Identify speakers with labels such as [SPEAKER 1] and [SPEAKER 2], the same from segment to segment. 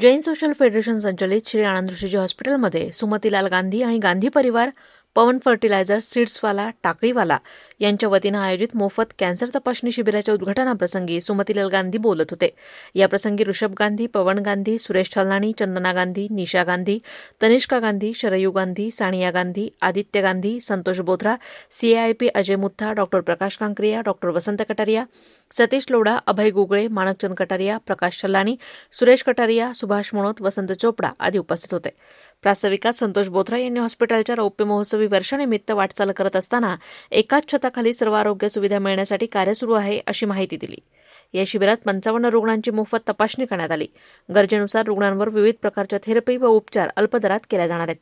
[SPEAKER 1] Jain social federation संचलित श्री आनंद ऋषीजी हॉस्पिटलमध्ये सुमतीलाल गांधी आणि गांधी परिवार पवन फर्टिलायझर सीड्सवाला टाकळीवाला यांच्या वतीनं आयोजित मोफत कॅन्सर तपासणी शिबिराच्या उद्घाटनाप्रसंगी सुमतीलाल गांधी बोलत होते. याप्रसंगी Rishabh Gandhi Pawan Gandhi Suresh Chhalani Chandana Gandhi Nisha Gandhi Tanishka Gandhi Sharayu Gandhi Sania Gandhi Aditya Gandhi Santosh Bothra CAIP Ajay Mutha doctor Prakash Kankariya doctor Vasant Kataria Satish Lodha Abhay Gugale Manakchand Kataria Prakash Chhallani Suresh Kataria Subhash Monot Vasant Chopda आदी उपस्थित होते. प्रास्ताविकात संतोष बोथरा यांनी हॉस्पिटलच्या रौप्य महोत्सवी वर्षानिमित्त वाटचाल करत असताना एकाच छताखाली सर्व आरोग्य सुविधा मिळण्यासाठी कार्य सुरू आहे अशी माहिती दिली. या शिबिरात पंचावन्न रुग्णांची मोफत तपासणी करण्यात आली. गरजेनुसार रुग्णांवर विविध प्रकारच्या थेरपी व उपचार अल्पदरात केल्या जाणार आहेत.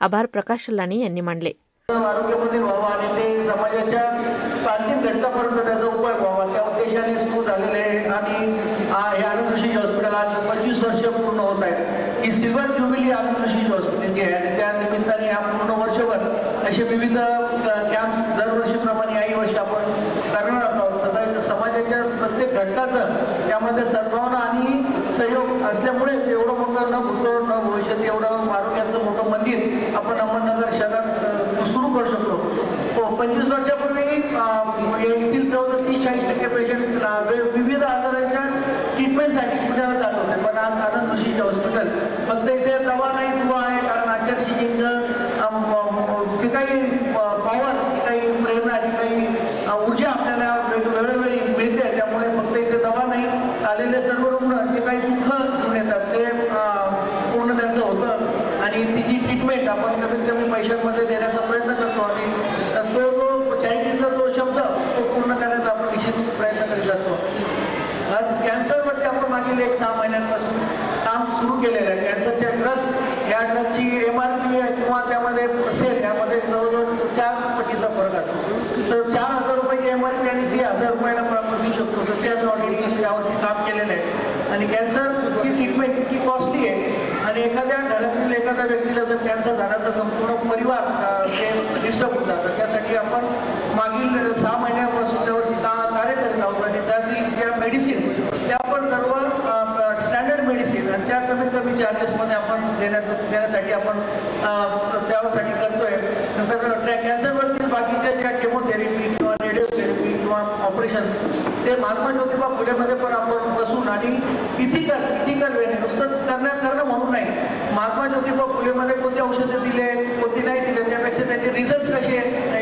[SPEAKER 1] आभार प्रकाश शल्लानी यांनी मांडले.
[SPEAKER 2] आणि ते समाजाच्या अंतिम घटकापर्यंत त्याचा उपयोग व्हावा. त्या उद्देशाने सुरू झालेले आणि हे आनंद हॉस्पिटल आज पंचवीस वर्ष पूर्ण होत आहे. ही सिल्वर ज्युबिली आनंद हॉस्पिटल आहे. आणि त्या निमित्ताने या पूर्ण वर्षभर असे विविध कॅम्प्स दरवर्षीप्रमाणे याही वर्षी आपण करणार आहोत. सदा समाजाच्या प्रत्येक घटकाचं त्यामध्ये सद्भावना आणि सहयोग असल्यामुळेच एवढं मोठं न भूतो न भविष्यात एवढं आरोग्याचं मोठं मंदिर आपण अहमदनगर शहरात सुरू करू शकतो. हो पंचवीस वर्षापूर्वी म्हणजे येथील जवळजवळ तीस चाळीस टक्के पेशंट विविध आजारांच्या ट्रीटमेंटसाठी पुण्याला जात होते. पण आज आनंद ऋषीचे हॉस्पिटल फक्त इथे दवा नाही दुवा आहे कारण आचारशीजींचं ते काही पॉवर जी काही प्रेरणा जी काही ऊर्जा आपल्याला वेळोवेळी मिळते त्यामुळे फक्त इथे दवा नाही. आलेले सर्व रुग्ण जे काही दुःख घेऊन येतात ते पूर्ण त्यांचं होतं. आणि तिची ट्रीटमेंट आपण कमीत कमी पैशांमध्ये देण्याचा प्रयत्न करतो आणि तो जो चॅरिटीचा जो शब्द तो पूर्ण करण्याचा आपण निश्चित प्रयत्न करीत असतो. आज कॅन्सरवरती आपण मागील एक सहा महिन्यांमध्ये काम सुरू केलेलं आहे. कॅन्सरच्या ड्रग या ड्रगची एम आर पी किंवा त्यामध्ये असेल त्यामध्ये जवळजवळ चार पटीचा फरक असतो. तर चार हजार रुपयाची एम आर पी आणि ती हजार रुपयाला पण आपण देऊ शकतो. तर त्या आम्ही त्यावरती काम केलेलं आहे. आणि कॅन्सरची ट्रीटमेंट इतकी कॉस्टली आहे. आणि एखाद्या घरातील एखाद्या व्यक्तीला जर कॅन्सर झाला तर संपूर्ण परिवार ते डिस्टर्ब होऊन जातं. त्यासाठी आपण मागील सहा महिन्यापासून त्यावर का कार्य करीत आहोत आणि त्यातील ज्या मेडिसिन त्या आपण सर्व स्टँडर्ड मेडिसिन आणि त्या कमीत कमी चार्जेसमध्ये आपण देण्याचं देण्यासाठी आपण त्यासाठी करतोय. नंतर कॅन्सरवरती बाकीच्या ज्या केमोथेरपी किंवा रेडिओथेरपी किंवा ऑपरेशन्स ते महात्मा ज्योतिबा फुलेमध्ये पण आपण बसून आणि इथिकल इथिकल वेने नुसतंच करणं करणं म्हणून नाही. महात्मा ज्योतिबा फुलेमध्ये कोणती औषधं दिले कोणती नाही दिले त्यापेक्षा त्याचे रिझल्ट कसे आहेत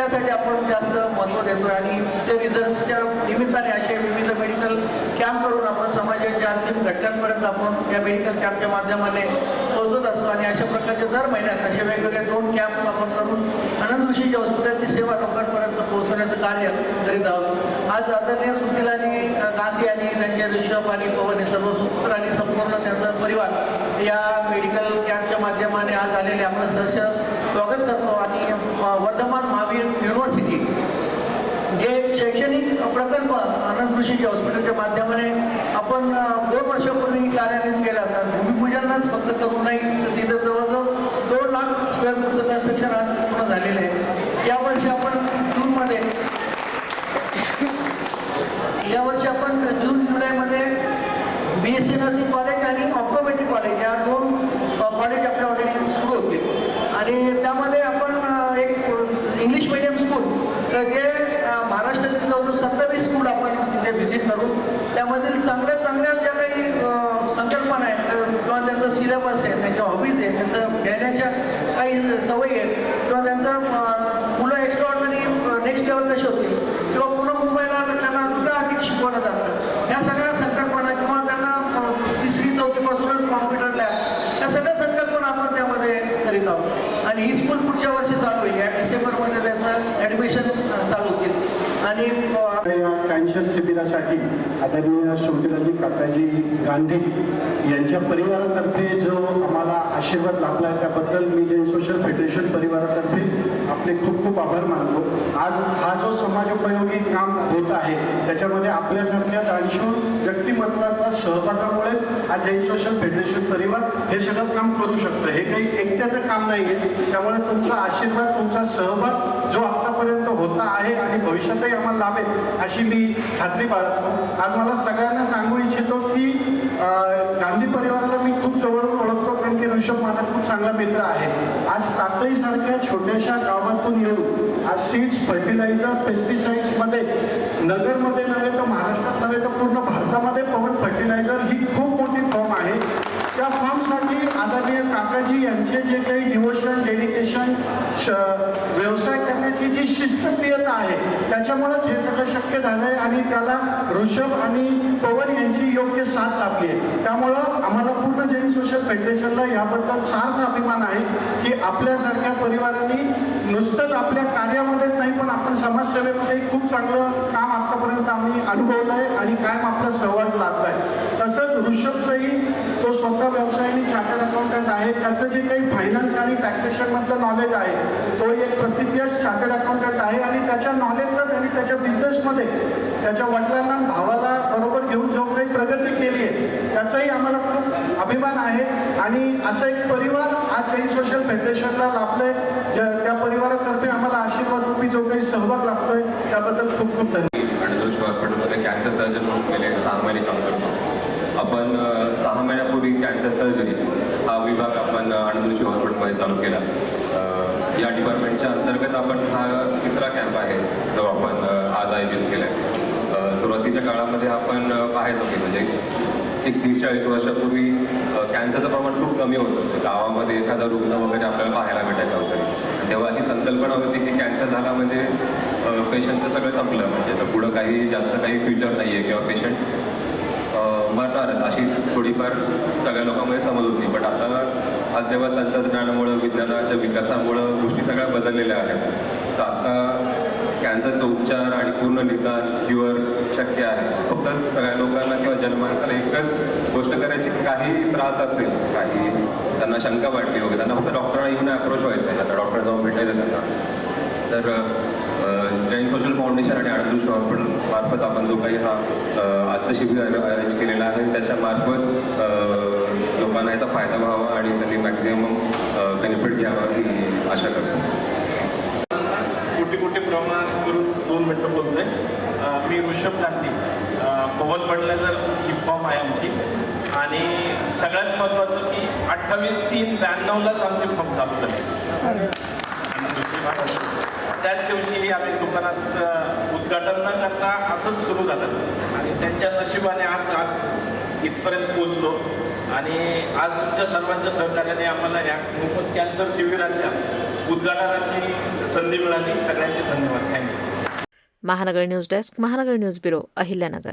[SPEAKER 2] त्यासाठी आपण जास्त महत्त्व देतो आणि ते रिझल्ट्सच्या निमित्ताने असे विविध मेडिकल कॅम्प करून आपण समाजाच्या अंतिम घटकांपर्यंत आपण या मेडिकल कॅम्पच्या माध्यमाने पोहोचत असतो. आणि अशा प्रकारचे दर महिन्यात असे वेगवेगळे दोन कॅम्प आपण करून आनंद ऋषीच्या हॉस्पिटलची सेवा लोकांपर्यंत पोहोचवण्याचं कार्य करीत आहोत आज आदरणीय आणि गांधी आणि त्यांच्या ऋषभ आणि पवन हे सर्व सूत्र आणि संपूर्ण त्यांचा परिवार या मेडिकल कॅम्पच्या माध्यमाने आज आलेले आपण सहर्ष स्वागत करतो. शैक्षणिक प्रकल्प आनंद कृषी हॉस्पिटलच्या माध्यमाने आपण दोन वर्षापूर्वी कार्यान्वित केला. होता भूमिपूजनच फक्त करू नाही तर तिथं जवळजवळ दोन लाख स्क्वेअर फूटचं कन्स्ट्रक्शन आज पूर्ण झालेलं आहे. यावर्षी आपण जूनमध्ये यावर्षी आपण जून जुलैमध्ये B S C nursing college आणि ऑप्टोमेट्रिक कॉलेज या दोन कॉलेज आपल्या ऑलरेडी सुरू होते आणि त्यामध्ये आपण एक इंग्लिश मिडियम स्कूल तर जे अ, महाराष्ट्रातील जवळजवळ सत्तावीस स्कूल आपण तिथे व्हिजिट करू त्यामधील चांगल्या चांगल्या ज्या काही संकल्पना आहेत किंवा त्यांचा सिलेबस आहे त्यांच्या हॉबीज आहे त्यांचं खेळण्याच्या काही सवयी आहेत किंवा त्यांचा मुलं एक्स्ट्रॉर्डनरी नेक्स्ट लेवल कशी होती किंवा पुन्हा मुंबईला त्यांना सुद्धा अधिक शिकवलं जातं. या सगळ्या संकल्पना किंवा त्यांना तिसरी चौथीपासूनच कॉम्प्युटर लॅब या सगळ्या संकल्पना आपण त्यामध्ये करीत आहोत. आणि ही स्कूल पुढच्या वर्षी चालू होईल या डिसेंबरमध्ये त्याचं ॲडमिशन चालू होतील. आणि
[SPEAKER 3] कॅन्सर शिबिरासाठी आदरणीय शोभिराजी काकाजी गांधी यांच्या परिवारातर्फे जो आम्हाला आशीर्वाद लाभला आहे त्याबद्दल मी जैन सोशल फेडरेशन परिवारातर्फे आपले खूप खूप आभार मानतो. आज हा जो समाजोपयोगी काम होत आहे त्याच्यामध्ये आपल्यासारख्या दानशूर व्यक्तिमत्वाचा सहभागामुळे आज जैन सोशल फेडरेशन परिवार हे सगळं काम करू शकतं. हे काही एकट्याचं काम नाही आहे त्यामुळे तुमचा आशीर्वाद तुमचा सहभाग जो आतापर्यंत आहे आणि भविष्यातही आम्हाला लाभेल अशी मी खात्री बाळगतो. आज मला सगळ्यांना सांगू इच्छितो की गांधी परिवाराला मी खूप जवळून ओळखतो कारण की ऋषभ माझा खूप चांगला मित्र आहे. आज तातईसारख्या छोट्याशा गावातून येऊन आज सीड्स फर्टिलायझर पेस्टिसाईड्समध्ये नगरमध्ये नव्हे तर महाराष्ट्रात नव्हे तर पूर्ण भारतामध्ये पवन फर्टिलायझर ही खूप मोठी फॉर्म आहे. त्या फॉर्मसाठी आदरणीय काकाजी यांचे जे काही डिवोशन डेडिकेशन व्यवसाय करण्याची जी शिस्तप्रियता आहे त्याच्यामुळेच हे सगळं शक्य झालं आहे आणि त्याला ऋषभ आणि पवन यांची योग्य साथ लाभली आहे. त्यामुळं आम्हाला पूर्ण फेडरेशनला याबद्दल सार्थ अभिमान आहे की आपल्यासारख्या परिवारांनी नुसतंच आपल्या कार्यामध्येच नाही पण आपण समाजसेवेमध्ये खूप चांगलं काम आतापर्यंत आम्ही अनुभवलं आहे आणि कायम आपला सहवाद लाभला आहे तसंच ऋषभचंही तो स्वतः व्यवसायाने चार्टर्ड आहे. त्याचं जे काही फायनान्स आणि टॅक्सेशनमधलं नॉलेज आहे तो एक प्रतिज्ञ चार्टर्ड अकाउंटंट आहे आणि त्याच्या नॉलेजचा त्यांनी त्याच्या बिझनेसमध्ये त्याच्या वडिलांना भावाला बरोबर घेऊन जो काही प्रगती केली आहे. त्याचाही आम्हाला खूप अभिमान आहे आणि असं एक परिवार आज काही सोशल फेडरेशनला लाभलंय. ज्या त्या परिवारातर्फे आम्हाला आशीर्वाद रूपी जो काही सहभाग लागतोय त्याबद्दल खूप खूप धन्यवाद.
[SPEAKER 4] आणि हॉस्पिटलमध्ये कॅन्सर सर्जन म्हणून गेले सहा महिने काम करतो आपण सहा महिन्यापूर्वी कॅन्सर सर्जरी हा विभाग आपण आनंदोशी हॉस्पिटलमध्ये चालू केला. या डिपार्टमेंटच्या अंतर्गत आपण हा तिसरा कॅम्प आहे जो आपण आज आयोजित केला आहे सुरुवातीच्या काळामध्ये आपण पाहत होते म्हणजे एक तीस चाळीस वर्षापूर्वी कॅन्सरचं प्रमाण खूप कमी होतं गावामध्ये एखादा रुग्ण वगैरे आपल्याला पाहायला भेटायचा वगैरे. तेव्हा ही संकल्पना होती की कॅन्सर झाला म्हणजे पेशंटचं सगळं संपलं. म्हणजे तर पुढं काही जास्त काही फ्युचर नाही आहे किंवा पेशंट मरणारच अशी थोडीफार सगळ्या लोकांमध्ये समज होती. बट आता आज जेव्हा तंत्रज्ञानामुळं विज्ञानाच्या विकासामुळं गोष्टी सगळ्या बदललेल्या आहेत तर आता कॅन्सरचा उपचार आणि पूर्ण निदान क्युअर शक्य आहे. फक्त सगळ्या लोकांना किंवा जनमानसाला एकच गोष्ट करायची काही त्रास असेल काही त्यांना शंका वाटली वगैरे. त्यांना फक्त डॉक्टरांना येऊन अप्रोच व्हायचं आहे. आता डॉक्टर जाऊन भेटायचं त्यांना. तर फाउंडेशन आणि आनंदुष हॉस्पिटल मार्फत आपण जो काही हा अ, आजचं शिबिर अरेंज केलेला आहे त्याच्यामार्फत लोकांना याचा फायदा व्हावा आणि त्यांनी मॅक्झिमम बेनिफिट घ्यावा ही आशा करतो.
[SPEAKER 5] कुठे कुठे प्रमाण करून दोन मिनटं बोलतोय. मी ऋषभ गांधी. पवन फर्टिलायझर ही फॉर्म आहे आमची. आणि सगळ्यात महत्त्वाचं की अठ्ठावीस तीन ब्याण्णवलाच आमचे फॉर्म चालू झाले. त्याच दिवशी आम्ही दुकानात उद्घाटन न करता असंच सुरू झालं. आणि त्यांच्या नशिबाने आज आज इथपर्यंत पोचलो आणि आज तुमच्या सर्वांच्या सहकार्याने आम्हाला या मोफत कॅन्सर शिबिराच्या उद्घाटनाची संधी मिळाली. सगळ्यांचे धन्यवाद. Thank you
[SPEAKER 1] Mahanagar news desk Mahanagar news bureau Ahilyanagar.